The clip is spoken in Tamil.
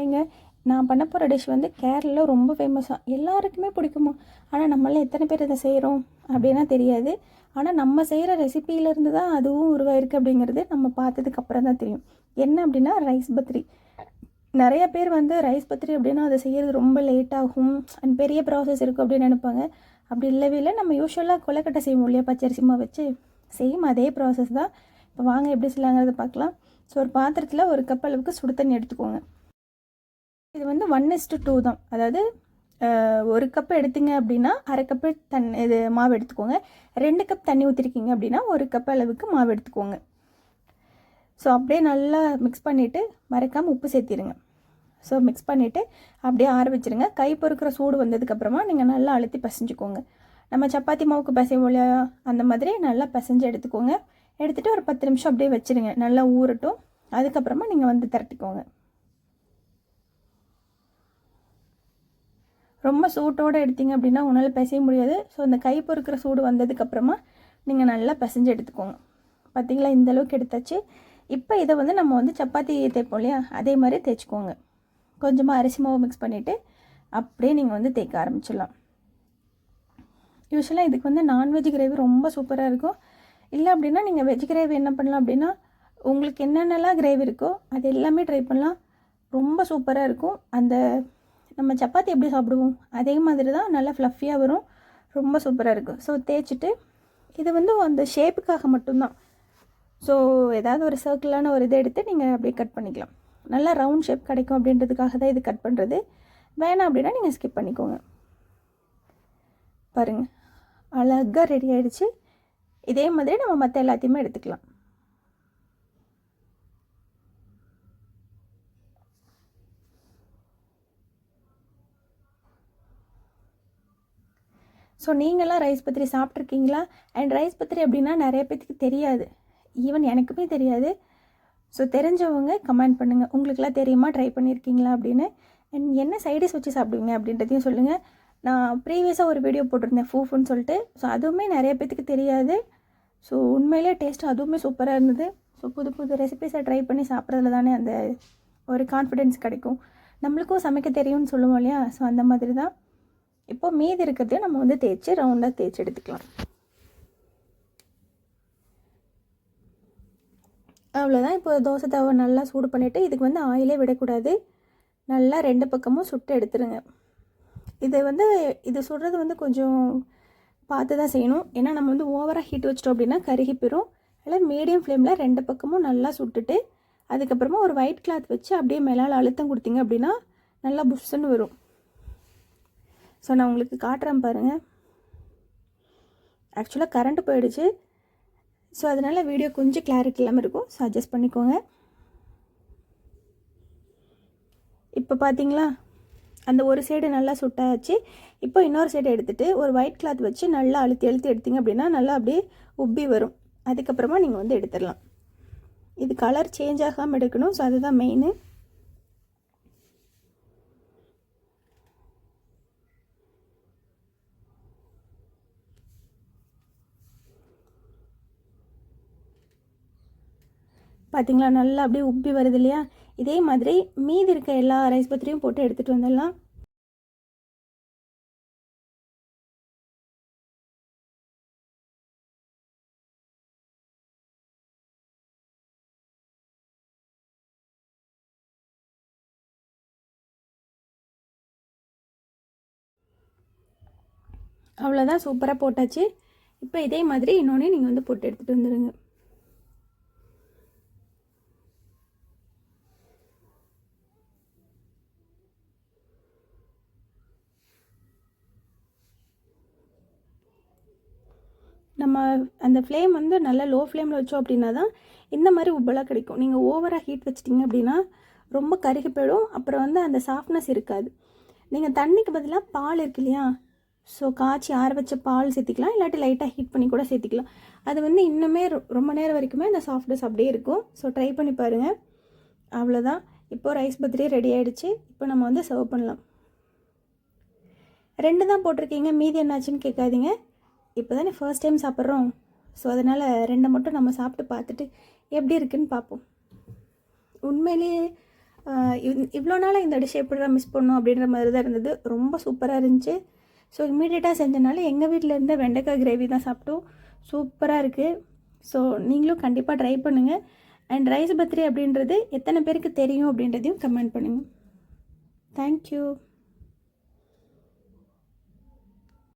ஐங்க நான் பண்ண போகிற டிஷ் வந்து கேரளாவில் ரொம்ப ஃபேமஸாக எல்லாருக்குமே பிடிக்குமா? ஆனால் நம்மளாம் எத்தனை பேர் இதை செய்கிறோம் அப்படின்னா தெரியாது. ஆனால் நம்ம செய்கிற ரெசிப்பியிலேருந்து தான் அதுவும் உருவாயிருக்கு அப்படிங்கிறது நம்ம பார்த்ததுக்கு அப்புறம் தான் தெரியும். என்ன அப்படின்னா ரைஸ் பத்ரி நிறைய பேர் வந்து ரைஸ் பத்திரி அப்படின்னா அதை செய்கிறது ரொம்ப லேட் ஆகும் அண்ட் பெரிய ப்ராசஸ் இருக்கும் அப்படின்னு நினைப்பாங்க. அப்படி இல்லவே இல்லை நம்ம யூஸ்வலாக கொலைக்கட்டை செய்வோம் இல்லையா பச்சரிசிமா வச்சு? சேம் அதே ப்ராசஸ் தான். இப்போ வாங்க எப்படி செய்யலாங்கிறத பார்க்கலாம். ஸோ ஒரு பாத்திரத்தில் ஒரு கப் அளவுக்கு சுடு தண்ணி எடுத்துக்கோங்க. இது வந்து ஒன் இஸ்டு டூ தான். அதாவது ஒரு கப் எடுத்தீங்க அப்படின்னா அரை கப்பு தண்ணி இது மாவு எடுத்துக்கோங்க. ரெண்டு கப் தண்ணி ஊற்றிருக்கீங்க அப்படின்னா ஒரு கப் அளவுக்கு மாவு எடுத்துக்கோங்க. ஸோ அப்படியே நல்லா மிக்ஸ் பண்ணிவிட்டு மறக்காமல் உப்பு சேர்த்திடுங்க ஸோ மிக்ஸ் பண்ணிவிட்டு அப்படியே ஆற வச்சுருங்க. கை பொறுக்கிற சூடு வந்ததுக்கப்புறமா நீங்கள் நல்லா அழுத்தி பசைஞ்சுக்கோங்க. நம்ம சப்பாத்தி மாவுக்கு பிசைவோம் இல்லையா? அந்த மாதிரி நல்லா பிசைஞ்சு எடுத்துக்கோங்க. எடுத்துகிட்டு ஒரு பத்து நிமிஷம் அப்படியே வச்சுருங்க. நல்லா ஊறட்டும். அதுக்கப்புறமா நீங்கள் வந்து திரட்டிக்கோங்க. ரொம்ப சூட்டோடு எடுத்தீங்க அப்படின்னா உன்னால் பிசைய முடியாது. ஸோ அந்த கை பொறுக்கிற சூடு வந்ததுக்கப்புறமா நீங்கள் நல்லா பிசைஞ்சு எடுத்துக்கோங்க. பார்த்தீங்களா இந்த அளவுக்கு எடுத்தாச்சு. இப்போ இதை வந்து நம்ம வந்து சப்பாத்தி தேய்ப்போம் இல்லையா? அதே மாதிரி தேய்ச்சிக்கோங்க. கொஞ்சமாக அரிசி மாவு மிக்ஸ் பண்ணிவிட்டு அப்படியே நீங்கள் வந்து தேய்க்க ஆரம்பிச்சிடலாம். யூஸ்வலாக இதுக்கு வந்து நான்வெஜ் கிரேவி ரொம்ப சூப்பராக இருக்கும். இல்லை அப்படின்னா நீங்கள் வெஜ் கிரேவி என்ன பண்ணலாம் அப்படின்னா உங்களுக்கு என்னென்னலாம் கிரேவி இருக்கோ அது எல்லாமே ட்ரை பண்ணலாம். ரொம்ப சூப்பராக இருக்கும். அந்த நம்ம சப்பாத்தி எப்படி சாப்பிடுவோம்? அதே மாதிரி தான் நல்லா ஃப்ளஃபியாக வரும். ரொம்ப சூப்பராக இருக்கும் ஸோ தேய்ச்சிட்டு இது வந்து அந்த ஷேப்புக்காக மட்டும்தான். ஸோ ஏதாவது ஒரு சர்க்கிளான ஒரு இதை எடுத்து நீங்கள் அப்படியே கட் பண்ணிக்கலாம். நல்லா ரவுண்ட் ஷேப் கிடைக்கும் அப்படின்றதுக்காக தான் இது கட் பண்ணுறது வேணாம் அப்படின்னா நீங்கள் ஸ்கிப் பண்ணிக்கோங்க. பாருங்கள் அழகாக ரெடி ஆகிடுச்சு இதே மாதிரி நம்ம மற்ற எல்லாத்தையுமே எடுத்துக்கலாம். ஸோ நீங்களாம் ரைஸ் பத்திரி சாப்பிட்ருக்கீங்களா அண்ட் ரைஸ் பத்திரி அப்படின்னா நிறைய பேத்துக்கு தெரியாது. ஈவன் எனக்குமே தெரியாது. ஸோ தெரிஞ்சவங்க கமெண்ட் பண்ணுங்கள் உங்களுக்குலாம் தெரியுமா? ட்ரை பண்ணியிருக்கீங்களா அப்படின்னு. அண்ட் என்ன சைடிஸ் வச்சு சாப்பிடுவீங்க அப்படின்றதையும் சொல்லுங்கள் நான் ப்ரீவியஸாக ஒரு வீடியோ போட்டிருந்தேன் ஃபூஃபுன்னு சொல்லிட்டு. ஸோ அதுவுமே நிறைய பேத்துக்கு தெரியாது. ஸோ உண்மையிலே டேஸ்ட் அதுவுமே சூப்பராக இருந்தது. ஸோ புது புது ரெசிபிஸை ட்ரை பண்ணி சாப்பிட்றதுல தானே அந்த ஒரு கான்ஃபிடென்ஸ் கிடைக்கும். நம்மளுக்கும் சமைக்க தெரியும்னு சொல்லுவோம் இல்லையா? ஸோ அந்த மாதிரி தான். இப்போ மீதி இருக்கிறதையும் நம்ம வந்து தேய்ச்சி ரவுண்டாக தேய்ச்சி எடுத்துக்கலாம். அவ்வளோதான் இப்போ தோசை தவை நல்லா சூடு பண்ணிவிட்டு இதுக்கு வந்து ஆயிலே விடக்கூடாது. நல்லா ரெண்டு பக்கமும் சுட்டு எடுத்துருங்க. இதை வந்து இது சுடுறது வந்து கொஞ்சம் பார்த்து தான் செய்யணும். ஏன்னா நம்ம வந்து ஓவராக ஹீட் வச்சிட்டோம் அப்படின்னா கருகி போயிடும் அதில் மீடியம் ஃப்ளேமில் ரெண்டு பக்கமும் நல்லா சுட்டுட்டு அதுக்கப்புறமா ஒரு ஒயிட் கிளாத் வச்சு அப்படியே மேலால் அழுத்தம் கொடுத்தீங்க அப்படின்னா நல்லா புஷ்ஷுன்னு வரும். ஸோ நான் உங்களுக்கு காட்டுறேன் பாருங்கள் ஆக்சுவலாக கரண்ட் போயிடுச்சு. ஸோ அதனால் வீடியோ கொஞ்சம் கிளாரிட்டி இல்லாமல் இருக்கும். ஸோ அட்ஜஸ்ட் பண்ணிக்கோங்க. இப்போ பார்த்தீங்களா? அந்த ஒரு சைடு நல்லா சுட்டாச்சு இப்போ இன்னொரு சைடு எடுத்துகிட்டு ஒரு ஒயிட் கிளாத் வச்சு நல்லா அழுத்தி அழுத்தி எடுத்தீங்க அப்படின்னா நல்லா அப்படியே உப்பி வரும். அதுக்கப்புறமா நீங்கள் வந்து எடுத்துடலாம். இது கலர் சேஞ்ச் ஆகாமல் எடுக்கணும். ஸோ அதுதான் மெயினு பார்த்தீங்களா நல்லா அப்படியே உப்பி வருது இல்லையா? இதே மாதிரி மீதி இருக்க எல்லா ரைஸ் பத்திரியும் போட்டு எடுத்துகிட்டு வந்துடலாம். அவ்வளோதான் சூப்பராக போட்டாச்சு. இப்போ இதே மாதிரி இன்னொன்று நீங்கள் வந்து போட்டு எடுத்துகிட்டு வந்துடுங்க நம்ம அந்த ஃப்ளேம் வந்து நல்லா லோ ஃப்ளேமில் வச்சோம் அப்படின்னா தான் இந்த மாதிரி உப்பெல்லாம் கிடைக்கும். நீங்கள் ஓவராக ஹீட் வச்சிட்டிங்க அப்படின்னா ரொம்ப கருகி போயிடும். அப்புறம் வந்து அந்த சாஃப்ட்னஸ் இருக்காது. நீங்கள் தண்ணிக்கு பதிலாக பால் இருக்கு இல்லையா? ஸோ காய்ச்சி ஆற வச்ச பால் சேர்த்திக்கலாம். இல்லாட்டி லைட்டாக ஹீட் பண்ணி கூட சேர்த்திக்கலாம். அது வந்து இன்னுமே ரொ- ரொம்ப நேரம் வரைக்குமே அந்த சாஃப்ட்னஸ் அப்படியே இருக்கும். ஸோ ட்ரை பண்ணி பாருங்கள் அவ்வளோதான் இப்போ ரைஸ் பத்திரி ரெடி ஆகிடுச்சு இப்போ நம்ம வந்து சர்வ் பண்ணலாம். ரெண்டு தான் போட்டிருக்கீங்க. மீதி என்னாச்சுன்னு கேட்காதீங்க. இப்போ தானே ஃபர்ஸ்ட் டைம் சாப்பிட்றோம். ஸோ அதனால் ரெண்டை மட்டும் நம்ம சாப்பிட்டு பார்த்துட்டு எப்படி இருக்குன்னு பார்ப்போம். உண்மையிலேயே இவ்வளோ நாளாக இந்த டிஷ் எப்படிடா மிஸ் பண்ணோம் அப்படின்ற மாதிரி தான் இருந்தது. ரொம்ப சூப்பராக இருந்துச்சு. ஸோ இம்மீடியட்டாக செஞ்சனால எங்கள் வீட்டில் இருந்த வெண்டைக்காய் கிரேவி தான் சாப்பிட்டோம். சூப்பராக இருக்குது ஸோ நீங்களும் கண்டிப்பாக ட்ரை பண்ணுங்கள் அண்ட் ரைஸ் பத்ரி அப்படின்றது எத்தனை பேருக்கு தெரியும் அப்படின்றதையும் கமெண்ட் பண்ணுங்கள் தேங்க்யூ